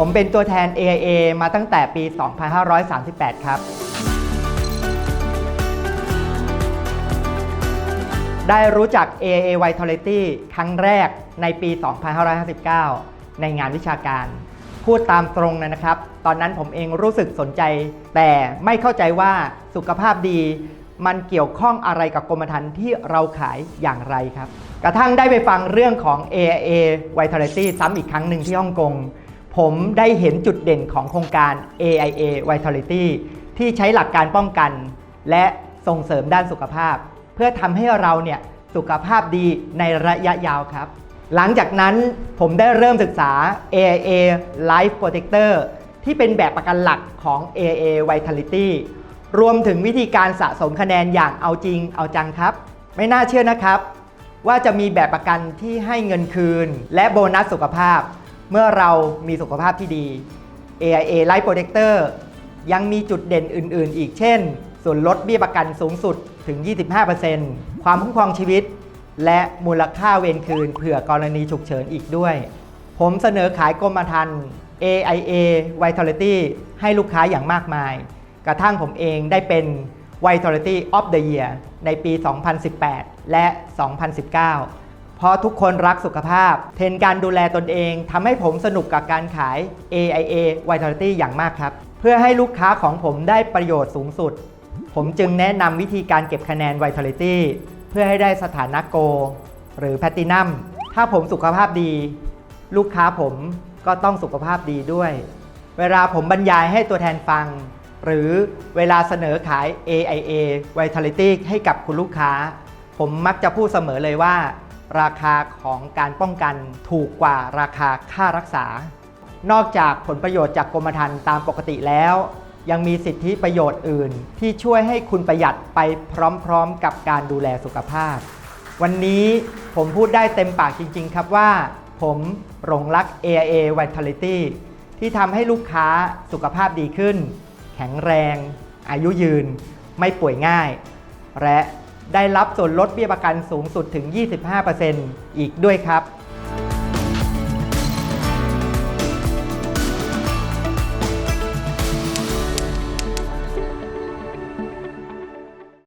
ผมเป็นตัวแทน AIA มาตั้งแต่ปี 2538 ครับ ได้รู้จัก AIA Vitality ครั้งแรกในปี 2559 ในงานวิชาการ พูดตามตรงเลยนะครับ ตอนนั้นผมเองรู้สึกสนใจ แต่ไม่เข้าใจว่าสุขภาพดี มันเกี่ยวข้องอะไรกับกรมธรรม์ที่เราขายอย่างไรครับ กระทั่งได้ไปฟังเรื่องของ AIA Vitality ซ้ำอีกครั้งหนึ่งที่ฮ่องกง ผมได้เห็นจุดเด่นของโครงการ AIA Vitality ที่ใช้หลักการป้องกัน และส่งเสริมด้านสุขภาพ เพื่อทำให้เราเนี่ยสุขภาพดีในระยะยาวครับ หลังจากนั้นผมได้เริ่มศึกษา AIA Life Protector ที่เป็นแบบประกันหลักของ AIA Vitality รวมถึงวิธีการสะสมคะแนนอย่างเอาจริงเอาจังครับ ไม่น่าเชื่อนะครับ ว่าจะมีแบบประกันที่ให้เงินคืน และโบนัสสุขภาพ เมื่อเรามีสุขภาพที่ดี AIA Life Protector ยังมีจุดเด่นอื่น ๆ อีกเช่น ส่วนลดเบี้ยประกันสูงสุดถึง 25%ความคุ้มครองชีวิต และมูลค่าเวรคืนเผื่อกรณีฉุกเฉินอีกด้วย ผมเสนอขายกรมธรรม์ AIA Vitality ให้ลูกค้าอย่างมากมาย กระทั่งผมเองได้เป็น Vitality of the Year ในปี 2018 และ 2019 เพราะทุกคนรักสุขภาพ เทรนการดูแลตนเองทำให้ผมสนุกกับการขาย AIA Vitality อย่างมากครับ เพื่อให้ลูกค้าของผมได้ประโยชน์สูงสุด ผมจึงแนะนำวิธีการเก็บคะแนน Vitality เพื่อให้ได้สถานะโก หรือแพตตินัมถ้าผมสุขภาพดี ลูกค้าผมก็ต้องสุขภาพดีด้วย เวลาผมบรรยายให้ตัวแทนฟัง หรือเวลาเสนอขาย AIA Vitality ให้กับคุณลูกค้า ผมมักจะพูดเสมอเลยว่า ราคาของการป้องกันถูกกว่าราคาค่ารักษา นอกจากผลประโยชน์จากกรมธรรม์ตามปกติแล้ว ยังมีสิทธิประโยชน์อื่น ที่ช่วยให้คุณประหยัดไปพร้อมๆ กับการดูแลสุขภาพ วันนี้ผมพูดได้เต็มปากจริง ๆ ครับว่า ผมหลงรัก AIA Vitality ที่ทำให้ลูกค้าสุขภาพดีขึ้น แข็งแรง อายุยืน ไม่ป่วยง่าย และ ได้รับส่วนลดเบี้ยประกันสูงสุดถึง 25%อีกด้วยครับ